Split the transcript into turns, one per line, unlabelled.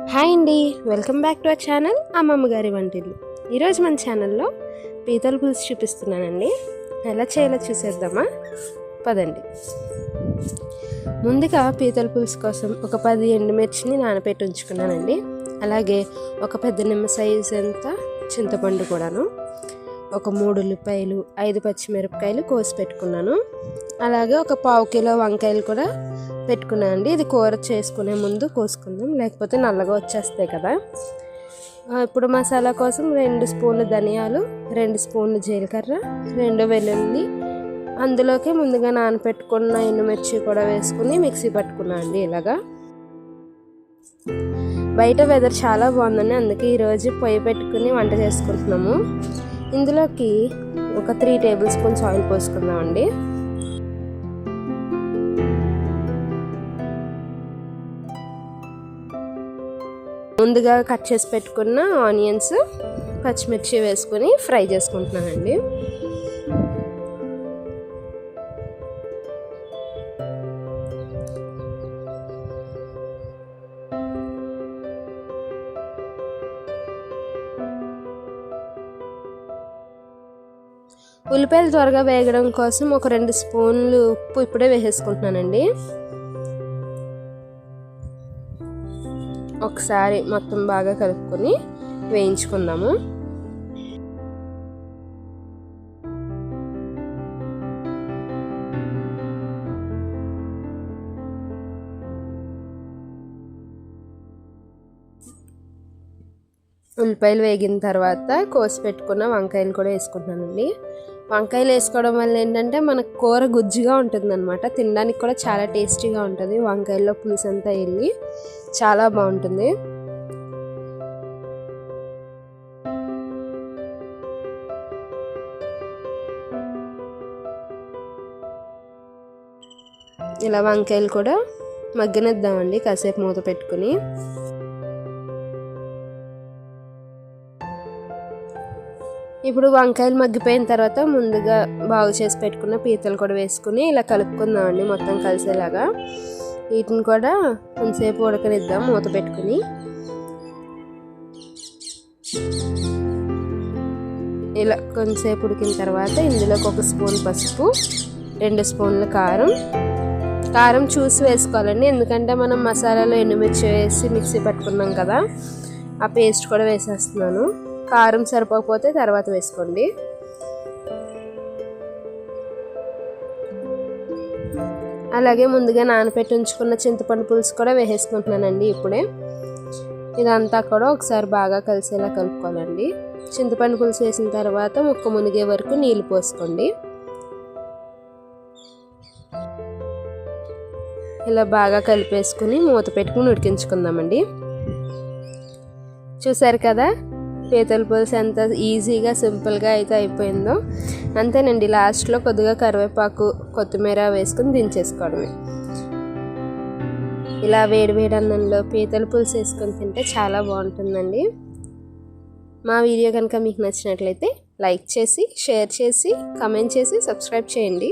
Hi అండి welcome back to our channel అమ్మమ్మ గారి వంటిల్లు. ఈరోజు మన ఛానల్లో పీతల పులుసు చూపిస్తున్నానండి. ఎలా చేయాలో చూసేద్దామా? పదండి. ముందుగా పీతల పులుసు కోసం ఒక పది ఎండుమిర్చిని నానబెట్టి ఉంచుకున్నానండి. అలాగే ఒక పెద్ద నిమ్మ సైజు ఎంత చింతపండు కూడాను ఒక మూడు ఉల్లిపాయలు ఐదు పచ్చిమిరపకాయలు కోసి పెట్టుకున్నాను. అలాగే ఒక పావు కిలో వంకాయలు కూడా పెట్టుకున్నాను అండి ఇది కూర చేసుకునే ముందు కోసుకుందాం. లేకపోతే నల్లగా వచ్చేస్తాయి కదా. ఇప్పుడు మసాలా కోసం రెండు స్పూన్లు ధనియాలు రెండు స్పూన్లు జీలకర్ర రెండు వెల్లుల్లి. అందులోకి ముందుగా నానపెట్టుకున్న ఎండుమిర్చి కూడా వేసుకుని మిక్సీ పట్టుకున్నాను అండి ఇలాగా. బయట వెదర్ చాలా బాగుందండి. అందుకే ఈరోజు పొయ్యి పెట్టుకుని వంట చేసుకుంటున్నాము. ఇందులోకి ఒక త్రీ టేబుల్ స్పూన్స్ ఆయిల్ పోసుకుందామండి. ముందుగా కట్ చేసి పెట్టుకున్న ఆనియన్స్ పచ్చిమిర్చి వేసుకొని ఫ్రై చేసుకుంటున్నానండి. ఉల్లిపాయలు త్వరగా వేగడం కోసం ఒక రెండు స్పూన్లు ఉప్పు ఇప్పుడే వేసేసుకుంటున్నానండి. ఒకసారి మొత్తం బాగా కలుపుకొని వేయించుకుందాము. ఉల్లిపాయలు వేగిన తర్వాత కోసి పెట్టుకున్న వంకాయలు కూడా వేసుకుంటున్నానండి. వంకాయలు వేసుకోవడం వల్ల ఏంటంటే మనకు కూర గుజ్జుగా ఉంటుందన్నమాట. తినడానికి కూడా చాలా టేస్టీగా ఉంటుంది. వంకాయల్లో పులుసు అంతా వెళ్ళి చాలా బాగుంటుంది. ఇలా వంకాయలు కూడా మగ్గనిద్దామండి కాసేపు మూత పెట్టుకుని. ఇప్పుడు వంకాయలు మగ్గిపోయిన తర్వాత ముందుగా బాగు చేసి పెట్టుకున్న పీతలు కూడా వేసుకుని ఇలా కలుపుకుందామండి మొత్తం కలిసేలాగా. వీటిని కూడా కొంతసేపు ఉడకనిద్దాం మూత పెట్టుకుని. ఇలా కొంతసేపు ఉడికిన తర్వాత ఇందులోకి ఒక స్పూన్ పసుపు రెండు స్పూన్ల కారం. కారం చూసి వేసుకోవాలండి ఎందుకంటే మనం మసాలాలో ఎండుమిర్చి వేసి మిక్సీ పట్టుకున్నాం కదా ఆ పేస్ట్ కూడా వేసేస్తున్నాను. కారం సరిపోకపోతే తర్వాత వేసుకోండి. అలాగే ముందుగా నానపెట్టి ఉంచుకున్న చింతపండు పులుసు కూడా వేసేసుకుంటున్నానండి ఇప్పుడే. ఇదంతా కూడా ఒకసారి బాగా కలిసేలా కలుపుకోవాలండి. చింతపండు పులుసు వేసిన తర్వాత ముక్క మునిగే వరకు నీళ్ళు పోసుకోండి. ఇలా బాగా కలిపేసుకుని మూత పెట్టుకుని ఉడికించుకుందామండి. చూసారు కదా? పీతల పులుసు ఎంత ఈజీగా సింపుల్గా అయితే అయిపోయిందో అంతేనండి. లాస్ట్లో కొద్దిగా కరివేపాకు కొత్తిమీర వేసుకుని దించేసుకోవడమే. ఇలా వేడి వేడి అన్నంలో పీతల పులుసు వేసుకొని తింటే చాలా బాగుంటుందండి. మా వీడియో కనుక మీకు నచ్చినట్లయితే లైక్ చేసి షేర్ చేసి కమెంట్ చేసి సబ్స్క్రైబ్ చేయండి.